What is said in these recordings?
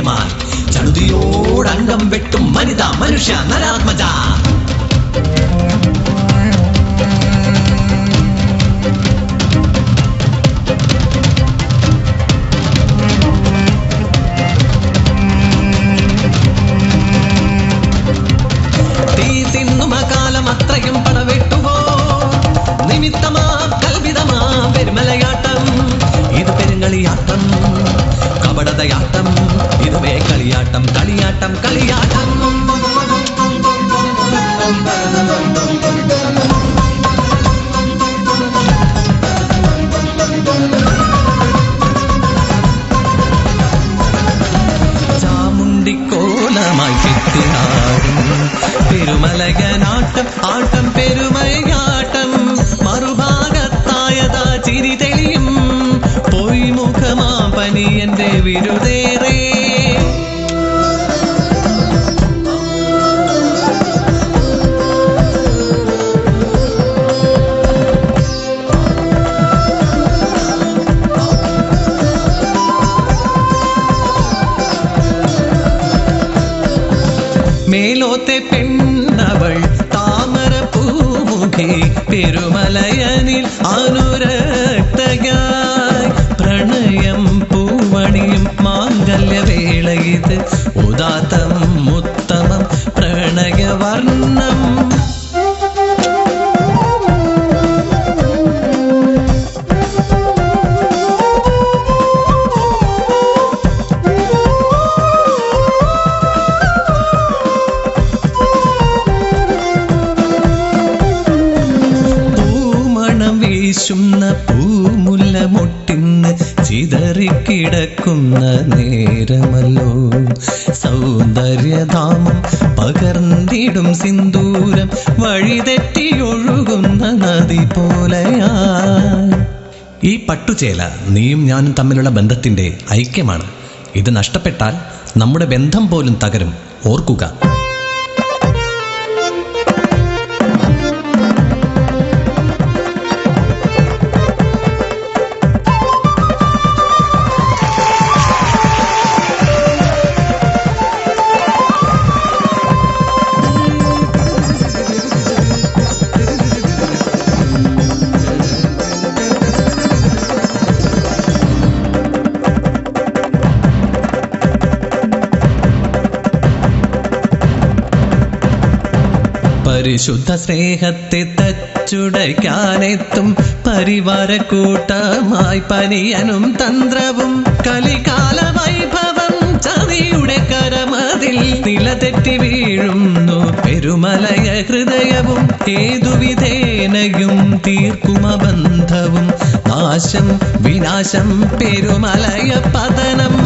ഉണരുകയായി ചടുതിയോടംഗം വെട്ടും വനിത മനുഷ്യ നരാത്മജ. களியாட்டம் களியாட்டம் களியாட்டம் சாமுண்டி கோலமாய் பித்து ஆடும் பெருமலக நாட்டம் ஆட்டம் பெருமையாட்டம் மறுபாகத்தாயதா சிரி தெளியும் பொய்முகமா பனி என்ற விருதேரே മേലോത്തെ പെണ്ണവൾ താമര പൂമുഖേ പെരുമലയനിൽ അനുരക്തയായി. പ്രണയം പൂവണിയും മാംഗല്യവേള ഇത്. ഉദാത്തം ഉത്തമം പൂമുല്ല മുട്ടിന്ന് ചിതറിക്കിടക്കുന്ന നേരമല്ലോ. സൗന്ദര്യധാമം പകർന്നിടും സിന്ദൂരം വഴിതെറ്റിയൊഴുകുന്ന നദി പോലെയാ. ഈ പട്ടുചേല നീയും ഞാനും തമ്മിലുള്ള ബന്ധത്തിന്റെ ഐക്യമാണ്. ഇത് നഷ്ടപ്പെട്ടാൽ നമ്മുടെ ബന്ധം പോലും തകരും. ഓർക്കുക. പരിശുദ്ധ സ്നേഹത്തെ തച്ചുടയ്ക്കാനെത്തും. പരിവാര കൂട്ടമായി പനിയനും തന്ത്രവും. കലികാല വൈഭവം ചതിയുടെ കരമതിൽ നിലതെറ്റി വീഴുന്നു. പെരുമലയ ഹൃദയവും ഏതുവിധേനയും വിധേനയും തീർക്കുമ ബന്ധവും നാശം വിനാശം പെരുമലയ പതനം.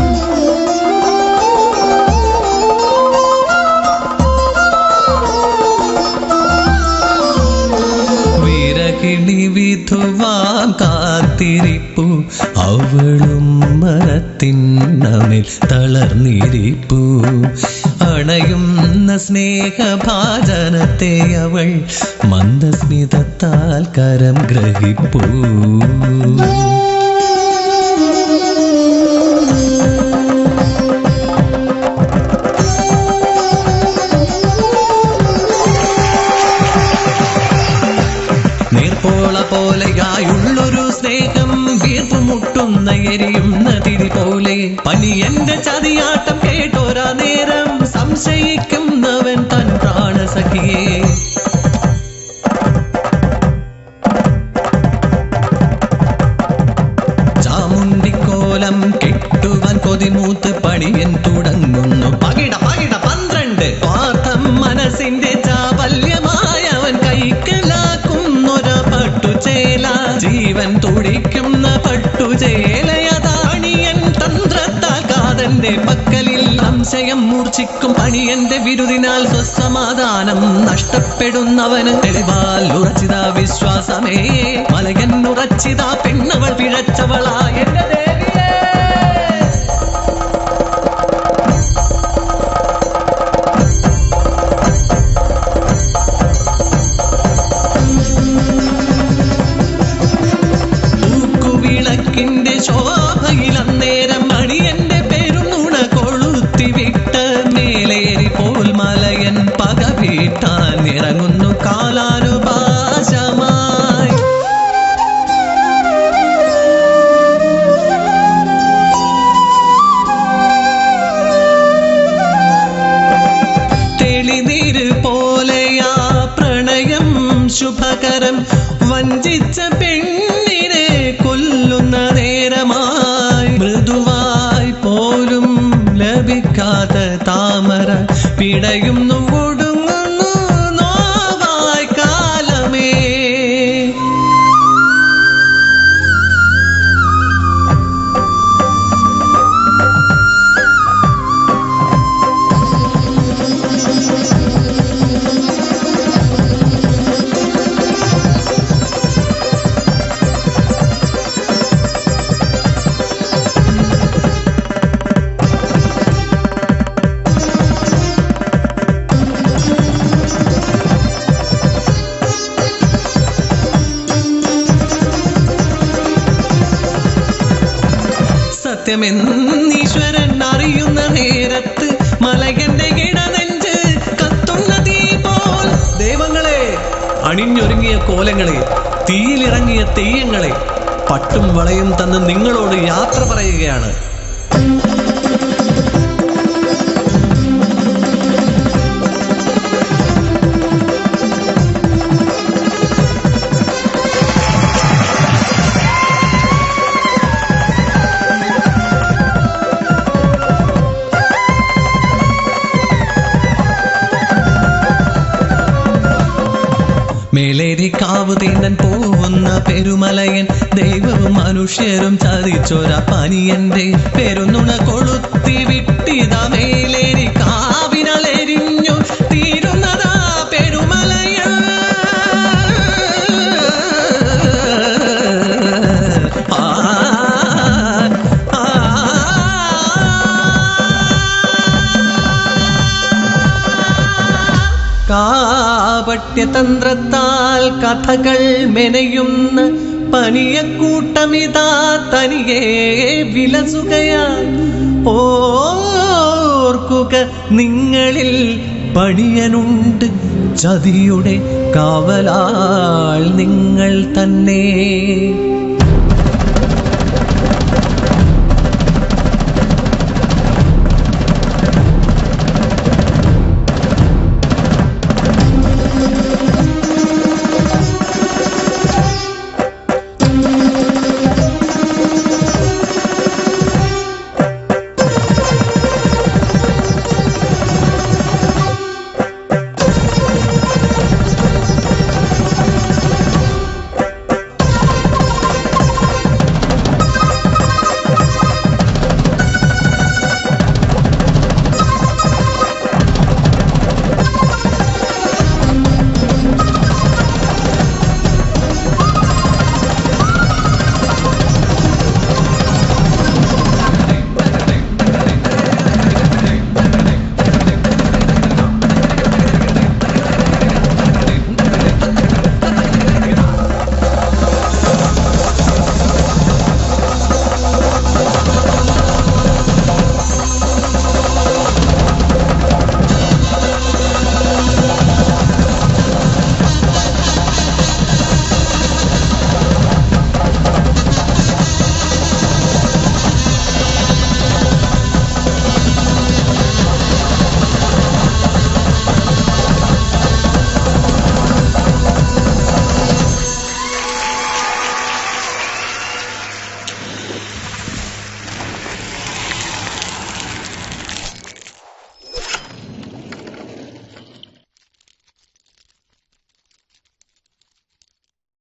വിരകിണി വിധുവാ കാത്തിരിപ്പു. അവളും മരത്തിന്നമിൽ തളർന്നിരിപ്പു. അണയുന്ന സ്നേഹഭാജനത്തെ അവൾ മന്ദസ്മിതത്താൽ കരം ഗ്രഹിപ്പൂ. എരിയുന്ന തിരി പോലെ പനി എന്റെ ചതിയാട്ടം കേട്ടോരാ നേരം സംശയിക്കുന്നവൻ തൻ പ്രാണസഖിയെ. ചാമുണ്ടിക്കോലം കെട്ടുവാൻ കൊതിമൂത്ത് പണിയൻ തുടങ്ങുന്നു. പകിട പകിട പന്ത്രണ്ട്. പാർത്ഥം മനസ്സിന്റെ ചാപല്യമായവൻ കൈക്കലാക്കുന്നൊരു പട്ടുചേല ജീവൻ തുടിക്കുന്ന സ്വസമാധാനം നഷ്ടപ്പെടുന്നവന് തെളിവാൽ ഉറച്ചിത വിശ്വാസമേ. മലയൻ ഉറച്ചിത പെണ്ണവൾ പിഴച്ചവളായ ശുഭകരം. വഞ്ചിച്ച സത്യമെന്നീശ്വരൻ അറിയുന്ന നേരത്ത് മലകന്റെ ഇടനെഞ്ച് കത്തുന്ന തീ പോൽ. ദൈവങ്ങളെ അണിഞ്ഞൊരുങ്ങിയ കോലങ്ങളെ തീയിലിറങ്ങിയ തെയ്യങ്ങളെ പട്ടും വളയും തന്ന് നിങ്ങളോട് യാത്ര പറയുകയാണ്. കാവ് പോവുന്ന പെരുമലയൻ ദൈവവും മനുഷ്യരും ചതിച്ചൊര പനിയന്റെ പെരുന്നുണ കൊളുത്തി വിട്ടിത മേലേരി കാപട്യതന്ത്രത്താൽ കഥകൾ മെനയുന്ന പനിയക്കൂട്ടമിതാ തനിയെ വിലസുകയാൽ ഓർക്കുക നിങ്ങളിൽ പണിയനുണ്ട് ചതിയുടെ കാവലാൾ നിങ്ങൾ തന്നെ.